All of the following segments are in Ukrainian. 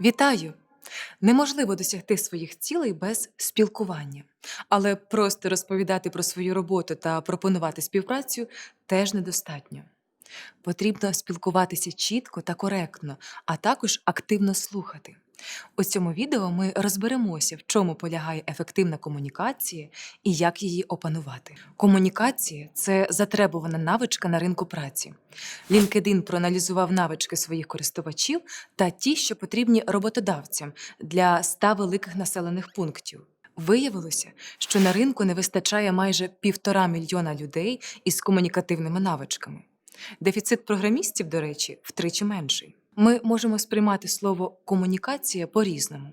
Вітаю! Неможливо досягти своїх цілей без спілкування, але просто розповідати про свою роботу та пропонувати співпрацю теж недостатньо. Потрібно спілкуватися чітко та коректно, а також активно слухати. У цьому відео ми розберемося, в чому полягає ефективна комунікація і як її опанувати. Комунікація це затребувана навичка на ринку праці. LinkedIn проаналізував навички своїх користувачів та ті, що потрібні роботодавцям для 100 великих населених пунктів. Виявилося, що на ринку не вистачає майже півтора мільйона людей із комунікативними навичками. Дефіцит програмістів, до речі, втричі менший. Ми можемо сприймати слово комунікація по-різному.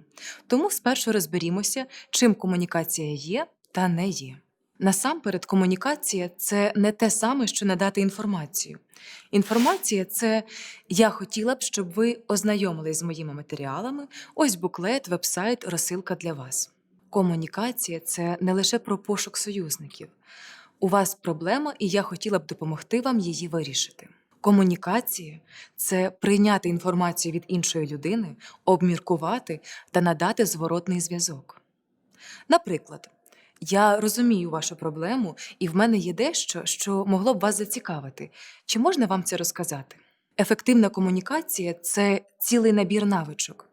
Тому спершу розберімося, чим комунікація є та не є. Насамперед, комунікація це не те саме, що надати інформацію. Інформація це я хотіла б, щоб ви ознайомились з моїми матеріалами. Ось буклет, вебсайт, розсилка для вас. Комунікація це не лише про пошук союзників. У вас проблема, і я хотіла б допомогти вам її вирішити. Комунікація це прийняти інформацію від іншої людини, обміркувати та надати зворотний зв'язок. Наприклад, я розумію вашу проблему, і в мене є дещо, що могло б вас зацікавити. Чи можна вам це розказати? Ефективна комунікація це цілий набір навичок.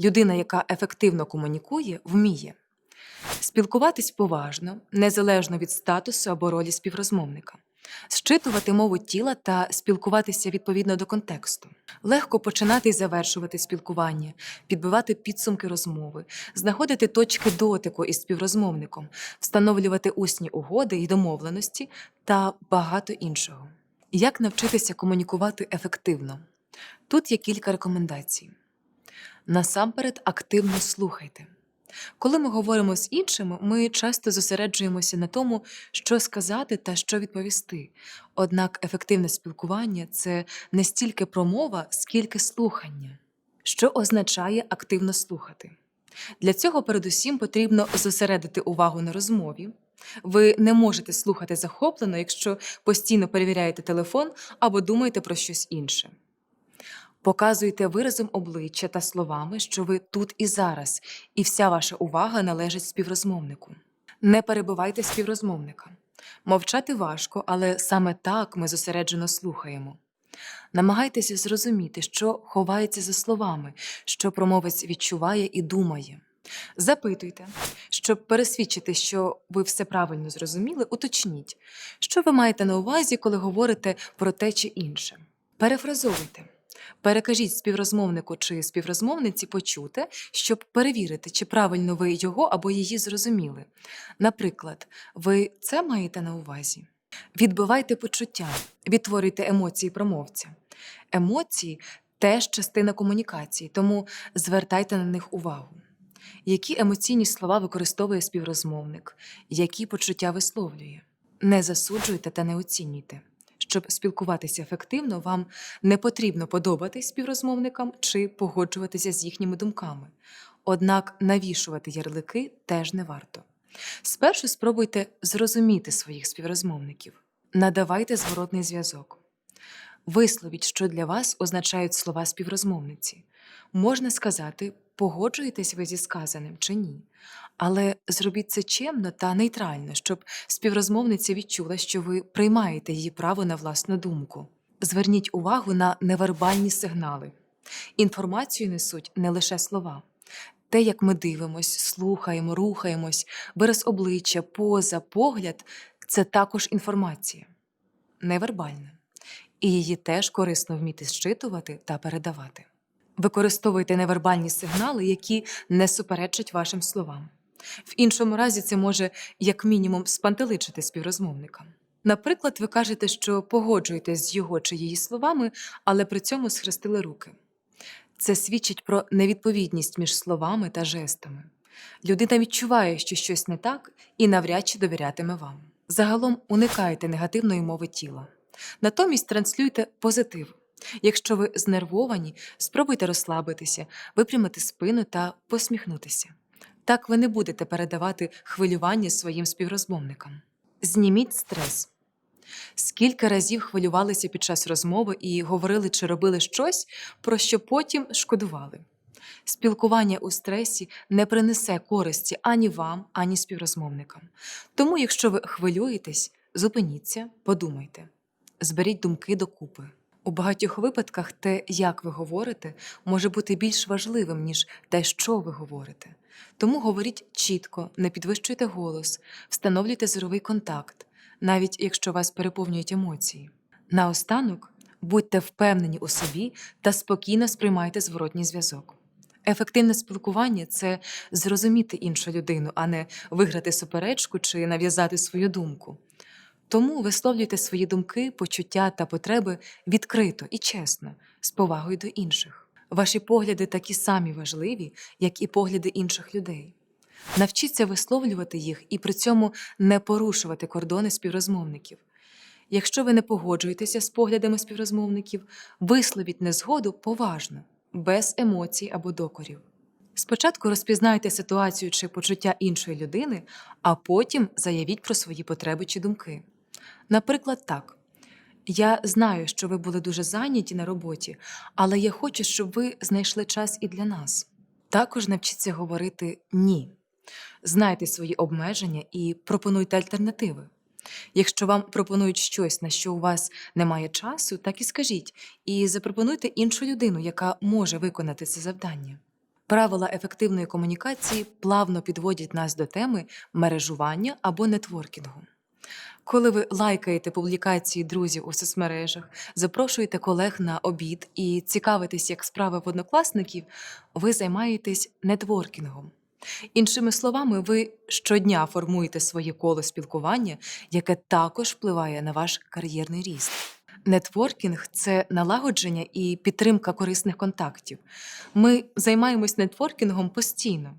Людина, яка ефективно комунікує, вміє спілкуватись поважно, незалежно від статусу або ролі співрозмовника, зчитувати мову тіла та спілкуватися відповідно до контексту, легко починати і завершувати спілкування, підбивати підсумки розмови, знаходити точки дотику із співрозмовником, встановлювати усні угоди і домовленості та багато іншого. Як навчитися комунікувати ефективно? Тут є кілька рекомендацій. Насамперед, активно слухайте. Коли ми говоримо з іншими, ми часто зосереджуємося на тому, що сказати та що відповісти. Однак ефективне спілкування це не стільки промова, скільки слухання. Що означає активно слухати? Для цього передусім потрібно зосередити увагу на розмові. Ви не можете слухати захоплено, якщо постійно перевіряєте телефон або думаєте про щось інше. Показуйте виразом обличчя та словами, що ви тут і зараз, і вся ваша увага належить співрозмовнику. Не перебивайте співрозмовника. Мовчати важко, але саме так ми зосереджено слухаємо. Намагайтеся зрозуміти, що ховається за словами, що промовець відчуває і думає. Запитуйте, щоб пересвідчити, що ви все правильно зрозуміли, уточніть, що ви маєте на увазі, коли говорите про те чи інше. Перефразовуйте. Перекажіть співрозмовнику чи співрозмовниці почуте, щоб перевірити, чи правильно ви його або її зрозуміли. Наприклад, ви це маєте на увазі. Відбивайте почуття, відтворюйте емоції промовця. Емоції теж частина комунікації, тому звертайте на них увагу. Які емоційні слова використовує співрозмовник, які почуття висловлює. Не засуджуйте та не оцінюйте. Щоб спілкуватися ефективно, вам не потрібно подобатись співрозмовникам чи погоджуватися з їхніми думками. Однак навішувати ярлики теж не варто. Спершу спробуйте зрозуміти своїх співрозмовників, надавайте зворотний зв'язок. Висловіть, що для вас означають слова співрозмовниці. Можна сказати, погоджуєтесь ви зі сказаним чи ні. Але зробіть це чемно та нейтрально, щоб співрозмовниця відчула, що ви приймаєте її право на власну думку. Зверніть увагу на невербальні сигнали. Інформацію несуть не лише слова. Те, як ми дивимось, слухаємо, рухаємось, вираз обличчя, поза, погляд це також інформація. Невербальна. І її теж корисно вміти зчитувати та передавати. Використовуйте невербальні сигнали, які не суперечать вашим словам. В іншому разі це може, як мінімум, спантеличити співрозмовника. Наприклад, ви кажете, що погоджуєтесь з його чи її словами, але при цьому схрестили руки. Це свідчить про невідповідність між словами та жестами. Людина відчуває, що щось не так, і навряд чи довірятиме вам. Загалом уникайте негативної мови тіла. Натомість транслюйте позитив. Якщо ви знервовані, спробуйте розслабитися, випрямити спину та посміхнутися. Так ви не будете передавати хвилювання своїм співрозмовникам. Зніміть стрес. Скільки разів хвилювалися під час розмови і говорили чи робили щось, про що потім шкодували. Спілкування у стресі не принесе користі ані вам, ані співрозмовникам. Тому, якщо ви хвилюєтесь, зупиніться, подумайте, зберіть думки докупи. У багатьох випадках те, як ви говорите, може бути більш важливим, ніж те, що ви говорите. Тому говоріть чітко, не підвищуйте голос, встановлюйте зоровий контакт, навіть якщо вас переповнюють емоції. Наостанок, будьте впевнені у собі та спокійно сприймайте зворотній зв'язок. Ефективне спілкування це зрозуміти іншу людину, а не виграти суперечку чи нав'язати свою думку. Тому висловлюйте свої думки, почуття та потреби відкрито і чесно, з повагою до інших. Ваші погляди такі самі важливі, як і погляди інших людей. Навчіться висловлювати їх і при цьому не порушувати кордони співрозмовників. Якщо ви не погоджуєтеся з поглядами співрозмовників, висловіть незгоду поважно, без емоцій або докорів. Спочатку розпізнайте ситуацію чи почуття іншої людини, а потім заявіть про свої потреби чи думки. Наприклад, так. Я знаю, що ви були дуже зайняті на роботі, але я хочу, щоб ви знайшли час і для нас. Також навчіться говорити ні. Знайте свої обмеження і пропонуйте альтернативи. Якщо вам пропонують щось, на що у вас немає часу, так і скажіть, і запропонуйте іншу людину, яка може виконати це завдання. Правила ефективної комунікації плавно підводять нас до теми мережування або нетворкінгу. Коли ви лайкаєте публікації друзів у соцмережах, запрошуєте колег на обід і цікавитесь, як справи в однокласників, ви займаєтесь нетворкінгом. Іншими словами, ви щодня формуєте своє коло спілкування, яке також впливає на ваш кар'єрний ріст. Нетворкінг це налагодження і підтримка корисних контактів. Ми займаємось нетворкінгом постійно.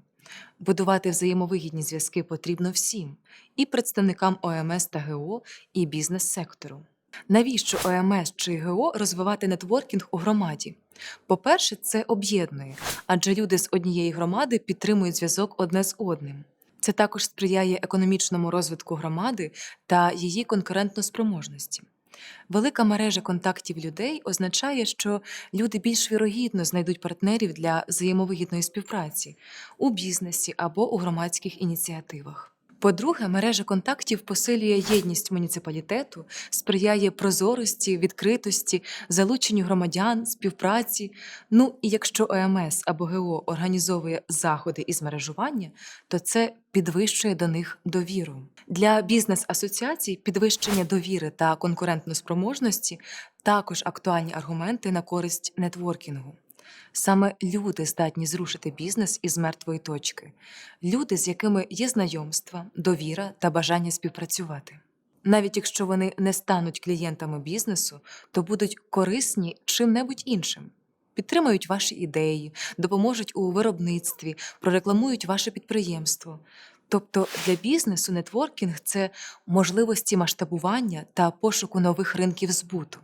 Будувати взаємовигідні зв'язки потрібно всім і представникам ОМС та ГО, і бізнес-сектору. Навіщо ОМС чи ГО розвивати нетворкінг у громаді? По-перше, це об'єднує, адже люди з однієї громади підтримують зв'язок одне з одним. Це також сприяє економічному розвитку громади та її конкурентноспроможності. Велика мережа контактів людей означає, що люди більш вірогідно знайдуть партнерів для взаємовигідної співпраці у бізнесі або у громадських ініціативах. По-друге, мережа контактів посилює єдність муніципалітету, сприяє прозорості, відкритості, залученню громадян, співпраці. Ну і якщо ОМС або ГО організовує заходи із мережування, то це підвищує до них довіру. Для бізнес-асоціацій підвищення довіри та конкурентноспроможності також актуальні аргументи на користь нетворкінгу. Саме люди здатні зрушити бізнес із мертвої точки, люди, з якими є знайомства, довіра та бажання співпрацювати. Навіть якщо вони не стануть клієнтами бізнесу, то будуть корисні чим-небудь іншим. Підтримають ваші ідеї, допоможуть у виробництві, прорекламують ваше підприємство. Тобто для бізнесу нетворкінг це можливості масштабування та пошуку нових ринків збуту.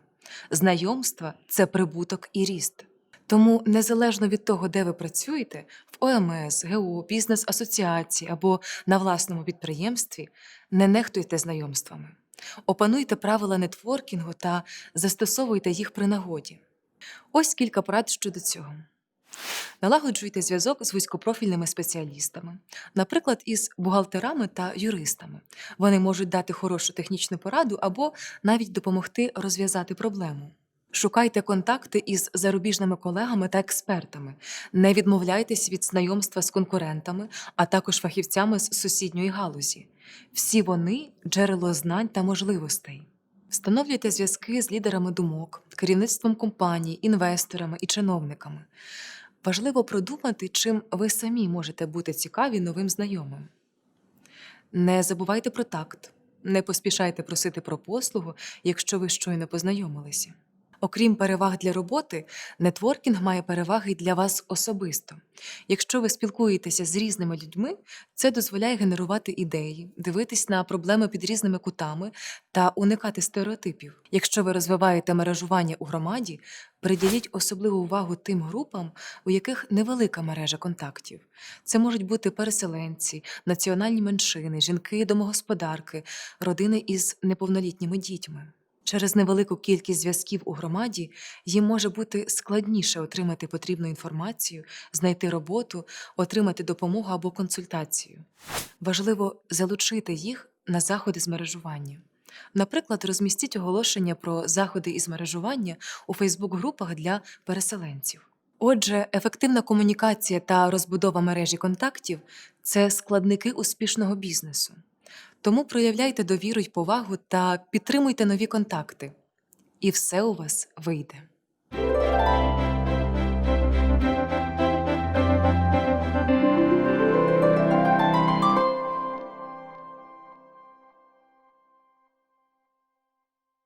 Знайомства це прибуток і ріст. Тому незалежно від того, де ви працюєте, в ОМС, ГО, бізнес-асоціації або на власному підприємстві, не нехтуйте знайомствами. Опануйте правила нетворкінгу та застосовуйте їх при нагоді. Ось кілька порад щодо цього. Налагоджуйте зв'язок з вузькопрофільними спеціалістами, наприклад, із бухгалтерами та юристами. Вони можуть дати хорошу технічну пораду або навіть допомогти розв'язати проблему. Шукайте контакти із зарубіжними колегами та експертами. Не відмовляйтесь від знайомства з конкурентами, а також фахівцями з сусідньої галузі. Всі вони джерело знань та можливостей. Встановлюйте зв'язки з лідерами думок, керівництвом компаній, інвесторами і чиновниками. Важливо продумати, чим ви самі можете бути цікаві новим знайомим. Не забувайте про такт, не поспішайте просити про послугу, якщо ви щойно познайомилися. Окрім переваг для роботи, нетворкінг має переваги для вас особисто. Якщо ви спілкуєтеся з різними людьми, це дозволяє генерувати ідеї, дивитись на проблеми під різними кутами та уникати стереотипів. Якщо ви розвиваєте мережування у громаді, приділіть особливу увагу тим групам, у яких невелика мережа контактів. Це можуть бути переселенці, національні меншини, жінки, домогосподарки, родини із неповнолітніми дітьми. Через невелику кількість зв'язків у громаді їм може бути складніше отримати потрібну інформацію, знайти роботу, отримати допомогу або консультацію. Важливо залучити їх на заходи з мережування. Наприклад, розмістіть оголошення про заходи із мережування у Фейсбук-групах для переселенців. Отже, ефективна комунікація та розбудова мережі контактів це складники успішного бізнесу. Тому проявляйте довіру й повагу та підтримуйте нові контакти. І все у вас вийде.